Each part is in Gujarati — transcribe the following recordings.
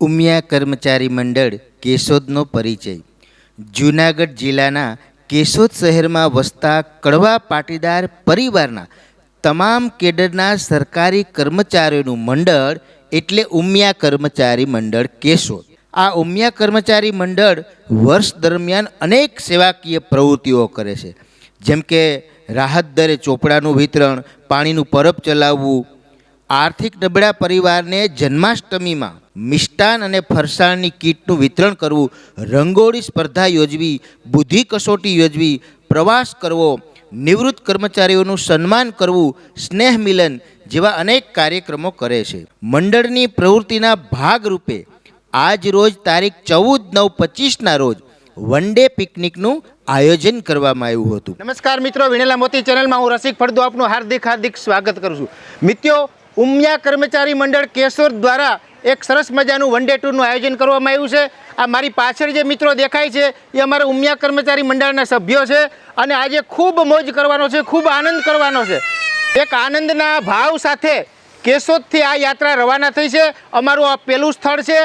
ઉમિયા કર્મચારી મંડળ કેશોદનો પરિચય. જૂનાગઢ જિલ્લાના કેશોદ શહેરમાં વસતા કડવા પાટીદાર પરિવારના તમામ કેડરના સરકારી કર્મચારીઓનું મંડળ એટલે ઉમિયા કર્મચારી મંડળ કેશોદ. આ ઉમિયા કર્મચારી મંડળ વર્ષ દરમિયાન અનેક સેવાકીય પ્રવૃત્તિઓ કરે છે. જેમ કે રાહત દરે ચોપડાનું વિતરણ, પાણીનું પરબ ચલાવવું આર્થિક નબળા પરિવારને જન્માષ્ટમીમાં મિષ્ટાન અને ફરસાણની કીટનું વિતરણ કરવું, રંગોળી સ્પર્ધા યોજવી, બુદ્ધિ કસોટી યોજવી, પ્રવાસ કરવો, નિવૃત્ત કર્મચારીઓનું સન્માન કરવું, સ્નેહ મિલન જેવા અનેક કાર્યક્રમો કરે છે. મંડળની પ્રવૃત્તિના ભાગરૂપે આજ રોજ તારીખ ચૌદ નવ પચીસના રોજ વન ડે પિકનિકનું આયોજન કરવામાં આવ્યું હતું. નમસ્કાર મિત્રો, વિણેલા મોતી ચેનલમાં હું રસિક ફળદુ આપનું હાર્દિક હાર્દિક સ્વાગત કરું છું. મિત્રો ઉમિયા કર્મચારી મંડળ કેશોર દ્વારા એક સરસ મજાનું વન ડે ટૂરનું આયોજન કરવામાં આવ્યું છે. આ મારી પાછળ જે મિત્રો દેખાય છે, એ અમારા ઉમિયા કર્મચારી મંડળના સભ્યો છે અને આજે ખૂબ મોજ કરવાનો છે, ખૂબ આનંદ કરવાનો છે. એક આનંદના ભાવ સાથે કેશોદથી આ યાત્રા રવાના થઈ છે. અમારું આ પહેલું સ્થળ છે.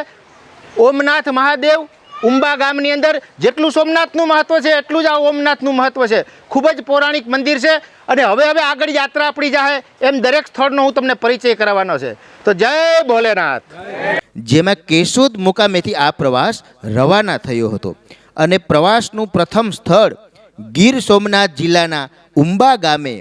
ઓમનાથ મહાદેવ ઉંબા ગામની અંદર જેટલું સોમનાથનું મહત્ત્વ છે, એટલું જ આ ઓમનાથનું મહત્ત્વ છે. ખૂબ જ પૌરાણિક મંદિર છે અને હવે હવે આગળ યાત્રા આપણી જાહે એમ દરેક સ્થળનો હું તમને પરિચય કરાવવાનો છે. તો જય ભોલેનાથ. જેમાં કેશોદ મુકામેથી આ પ્રવાસ રવાના થયો હતો અને પ્રવાસનું પ્રથમ સ્થળ ગીર સોમનાથ જિલ્લાના ઉંબા ગામે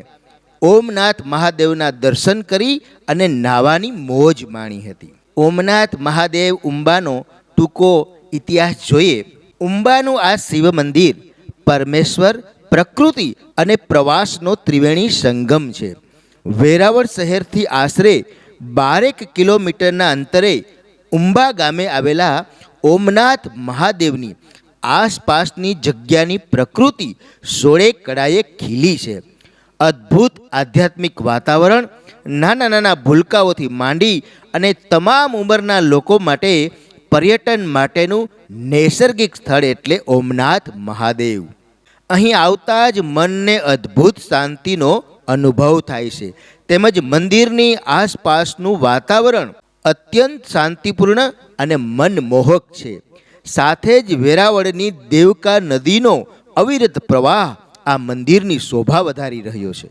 ઓમનાથ મહાદેવના દર્શન કરી અને નાવાની મોજ માણી હતી. ઓમનાથ મહાદેવ ઉંબાનો ટૂંકો ઇતિહાસ જોઈએ. ઉંબાનું આ શિવ મંદિર પરમેશ્વર, પ્રકૃતિ અને પ્રવાસનો ત્રિવેણી સંગમ છે. વેરાવળ શહેરથી આશરે બારેક કિલોમીટરના અંતરે ઉંબા ગામે આવેલા ઓમનાથ મહાદેવની આસપાસની જગ્યાની પ્રકૃતિ સોળે કડાએ ખીલી છે. અદ્ભુત આધ્યાત્મિક વાતાવરણ, નાના નાના ભૂલકાઓથી માંડી અને તમામ ઉંમરના લોકો માટે પર્યટન માટેનું નૈસર્ગિક સ્થળ એટલે ઓમનાથ મહાદેવ. અહીં આવતા જ મનને અદ્ભુત શાંતિનો અનુભવ થાય છે. તેમજ મંદિરની આસપાસનું વાતાવરણ અત્યંત શાંતિપૂર્ણ અને મનમોહક છે. સાથે જ વેરાવળની દેવકા નદીનો અવિરત પ્રવાહ આ મંદિરની શોભા વધારી રહ્યો છે.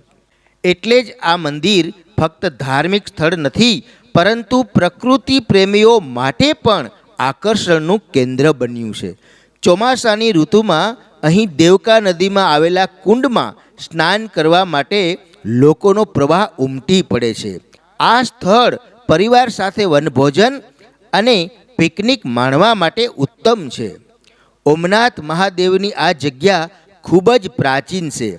એટલે જ આ મંદિર ફક્ત ધાર્મિક સ્થળ નથી, પરંતુ પ્રકૃતિ પ્રેમીઓ માટે પણ આકર્ષણનું કેન્દ્ર બન્યું છે. ચોમાસાની ઋતુમાં અહીં દેવકા નદીમાં આવેલા કુંડમાં સ્નાન કરવા માટે લોકોનો પ્રવાહ ઉમટી પડે છે. આ સ્થળ પરિવાર સાથે વનભોજન અને પિકનિક માણવા માટે ઉત્તમ છે. ઓમનાથ મહાદેવની આ જગ્યા ખૂબ જ પ્રાચીન છે.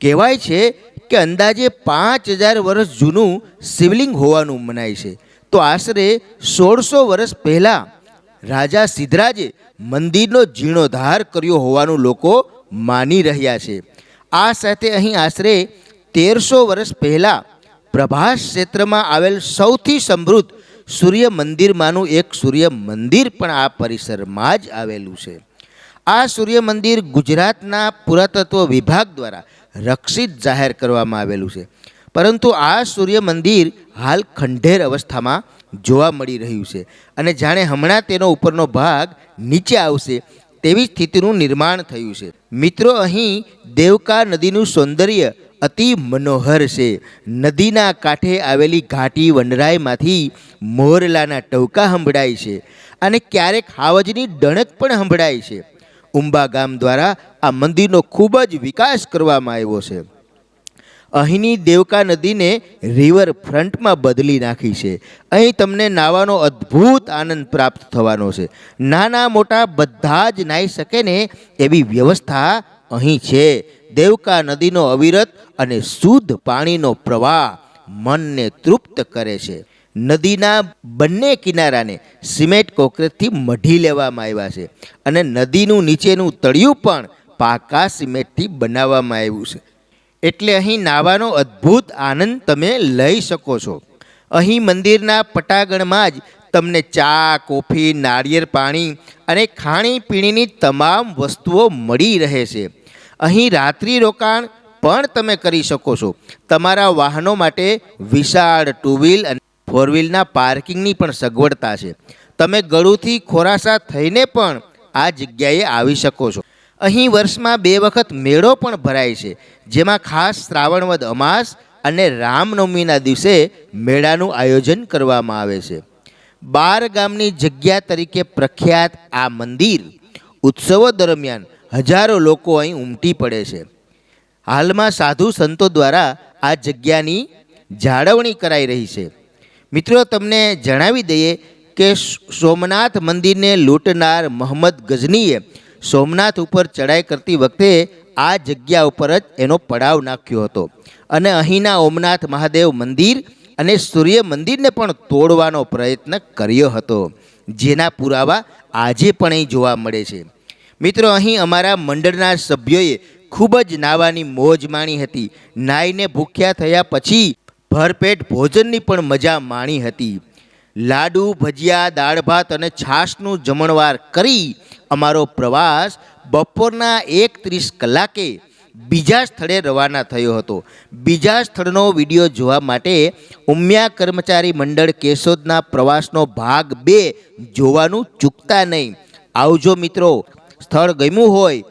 કહેવાય છે કે અંદાજે પાંચ હજાર વર્ષ જૂનું શિવલિંગ હોવાનું મનાય છે. તો આશરે સોળસો વર્ષ પહેલાં રાજા સિદ્ધરાજે મંદિરનો જીર્ણોદ્ધાર કર્યો હોવાનું લોકો માની રહ્યા છે. આ સાથે અહીં આશરે તેરસો વર્ષ પહેલાં પ્રભાસ ક્ષેત્રમાં આવેલ સૌથી સમૃદ્ધ સૂર્ય મંદિરમાંનું એક સૂર્ય મંદિર પણ આ પરિસરમાં જ આવેલું છે. આ સૂર્ય મંદિર ગુજરાતના પુરાતત્વ વિભાગ દ્વારા રક્ષિત જાહેર કરવામાં આવેલું છે. પરંતુ આ સૂર્ય મંદિર હાલ ખંડેર અવસ્થામાં જોવા મળી રહ્યું છે. અને જાણે હમણાં તેનો ઉપરનો ભાગ નીચે આવશે તેવી સ્થિતિનું નિર્માણ થયું છે. મિત્રો, અહીં દેવકા નદીનું સૌંદર્ય અતિ મનોહર છે. નદીના કાંઠે આવેલી ઘાટી વનરાયમાંથી મોરલાના ટવકા સંભળાય છે અને ક્યારેક હાવજની ડણક પણ સંભળાય છે. ઉંબા ગામ દ્વારા આ મંદિરનો ખૂબ જ વિકાસ કરવામાં આવ્યો છે. અહીંની દેવકા નદીને રિવર ફ્રન્ટમાં બદલી નાખી છે. અહીં તમને નાવાનો અદ્ભુત આનંદ પ્રાપ્ત થવાનો છે. નાના મોટા બધા જ નાહી શકે ને એવી વ્યવસ્થા અહીં છે. દેવકા નદીનો અવિરત અને શુદ્ધ પાણીનો પ્રવાહ મનને તૃપ્ત કરે છે. નદીના બંને કિનારાને સિમેન્ટ કોન્ક્રીટથી મઢી લેવામાં આવ્યા છે. અને નદીનું નીચેનું તળિયું પણ પાકા સિમેન્ટથી બનાવવામાં આવ્યું છે. એટલે અહીં નાવાનો અદ્ભુત આનંદ તમે લઈ શકો છો. અહીં મંદિરના પટાગણમાં જ તમને ચા, કોફી નાળિયેર પાણી અને ખાણીપીણીની તમામ વસ્તુઓ મળી રહે છે. અહીં રાત્રિ રોકાણ પણ તમે કરી શકો છો. તમારા વાહનો માટે વિશાળ ટુ વ્હીલ અને ફોર વ્હીલના પાર્કિંગની પણ સગવડતા છે. તમે ગળુથી ખોરાસા થઈને પણ આ જગ્યાએ આવી શકો છો. અહીં વર્ષમાં બે વખત મેળો પણ ભરાય છે, જેમાં ખાસ શ્રાવણવદ અમાસ અને રામનવમીના દિવસે મેળાનું આયોજન કરવામાં આવે છે. બાર ગામની જગ્યા તરીકે પ્રખ્યાત આ મંદિર ઉત્સવો દરમિયાન હજારો લોકો અહીં ઉમટી પડે છે. હાલમાં સાધુ સંતો દ્વારા આ જગ્યાની જાળવણી કરાઈ રહી છે. મિત્રો, તમને જણાવી દઈએ કે સોમનાથ મંદિરને લૂંટનાર મોહમ્મદ ગઝનીએ સોમનાથ ઉપર ચડાઈ કરતી વખતે આ જગ્યા ઉપર જ એનો પડાવ નાખ્યો હતો. અને અહીંના ઓમનાથ મહાદેવ મંદિર અને સૂર્ય મંદિરને પણ તોડવાનો પ્રયત્ન કર્યો હતો. જેના પુરાવા આજે પણ અહીં જોવા મળે છે. મિત્રો, અહીં અમારા મંડળના સભ્યોએ ખૂબ જ નાવાની મોજ માણી હતી. નાઈને ભૂખ્યા થયા પછી ભરપેટ ભોજનની પણ મજા માણી હતી. લાડુ, ભજીયા, દાળ ભાત અને છાશનું જમણવાર કરી અમારો પ્રવાસ બપોરના એક ત્રીસ કલાકે બીજા સ્થળે રવાના થયો હતો. બીજા સ્થળનો વીડિયો જોવા માટે ઉમિયા કર્મચારી મંડળ કેશોદના પ્રવાસનો ભાગ બે જોવાનું ચૂકતા નહીં. આવજો મિત્રો, સ્થળ ગમ્યું હોય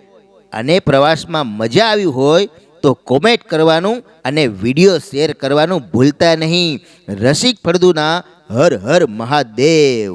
અને પ્રવાસમાં મજા આવી હોય તો કોમેન્ટ કરવાનું અને વીડિયો શેર કરવાનું ભૂલતા નહીં. રસિક ફળદુના હર હર મહાદેવ.